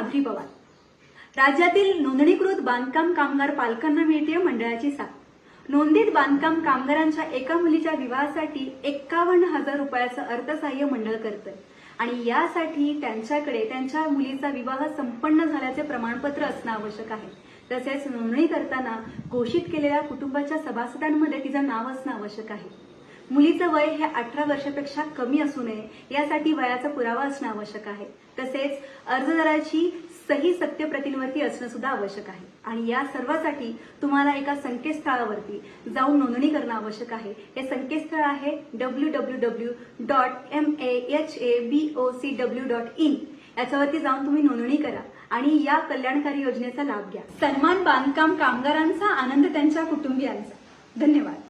माधुरी पवार. राज्यातील नोंदणीकृत बांधकाम कामगार पालकांना मिळते मंडळाची साथ. नोंदीत बांधकाम कामगारांच्या एका मुलीच्या विवाहासाठी एक्कावन्न हजार रुपयाचं अर्थसहाय्य मंडळ करतं आणि यासाठी त्यांच्याकडे त्यांच्या मुलीचा विवाह संपन्न झाल्याचे प्रमाणपत्र असणं आवश्यक आहे. तसेच नोंदणी करताना घोषित केलेल्या कुटुंबाच्या सभासदांमध्ये तिचं नाव असणं आवश्यक आहे. मुलीचं वय हे अठरा वर्षापेक्षा कमी असू नये यासाठी वयाचा पुरावा असणं आवश्यक आहे. तसेच अर्जदाराची सही सत्यप्रतींवरती असणं सुद्धा आवश्यक आहे. आणि या सर्वासाठी तुम्हाला एका संकेतस्थळावरती जाऊन नोंदणी करणं आवश्यक आहे. हे संकेतस्थळ आहे W W W dot M A H A B O C W dot in याच्यावरती जाऊन तुम्ही नोंदणी करा आणि या कल्याणकारी योजनेचा लाभ घ्या. सन्मान बांधकाम कामगारांचा आनंद त्यांच्या कुटुंबियांचा. धन्यवाद.